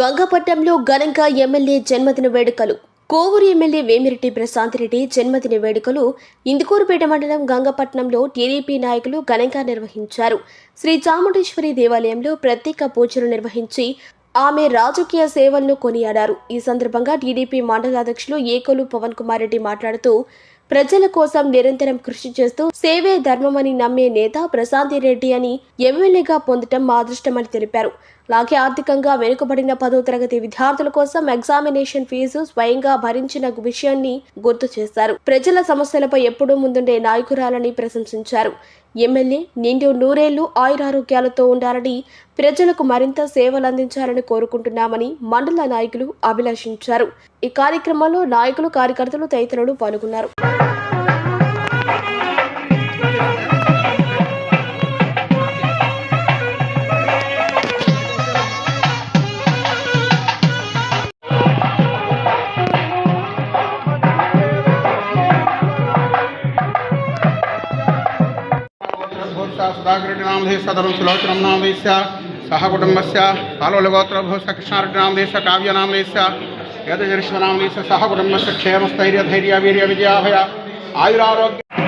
గంగపట్నంలో ఘనంగా ఎమ్మెల్యే జన్మదిన వేడుకలు. కోవూరు ఎమ్మెల్యే వేమిరెడ్డి ప్రశాంతిరెడ్డి జన్మదిన వేడుకలు. ఇందుకూరుపేట మండలం గంగపట్నంలో టీడీపీ నాయకులు ఘనంగా నిర్వహించారు. శ్రీ చాముండేశ్వరి దేవాలయంలో ప్రత్యేక పూజలు నిర్వహించి ఆమె రాజకీయ సేవలను కొనియాడారు. ఈ సందర్భంగా టీడీపీ మండల అధ్యక్షులు ఏకోలు పవన్ కుమార్ రెడ్డి మాట్లాడుతూ ప్రజల కోసం నిరంతరం కృషి చేస్తూ సేవే ధర్మమని నమ్మే నేత ప్రశాంతి రెడ్డి అని ఎమ్మెల్యేగా పొందటం మా అదృష్టమని తెలిపారు. అలాగే ఆర్థికంగా వెనుకబడిన పదో తరగతి విద్యార్థుల కోసం ఎగ్జామినేషన్ ఫీజు స్వయంగా భరించిన విషయాన్ని గుర్తు చేశారు. ప్రజల సమస్యలపై ఎప్పుడూ ముందుండే నాయకురాలని ప్రశంసించారు. ఎమ్మెల్యే నిండు నూరేళ్ళు ఆయురారోగ్యాలతో ఉండాలని ప్రజలకు మరింత సేవలు అందించాలని కోరుకుంటున్నామని మండల నాయకులు అభిలషించారు. ఈ కార్యక్రమంలో నాయకులు కార్యకర్తలు తదితరులు పాల్గొన్నారు. सा सुधाग्रणामधे सदनु सुलोचनमनामधे सह कुटुम्बस्य पालोलगोत्रभोः कृष्णार्टनामधे स से क्षेम यदजरिष्मनामधे धैर्य वीर क्षेमस्थैर्यधैर्यवीर्यविद्याभय आयुरारोग्य।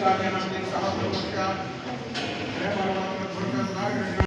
కార్యాలయం సభ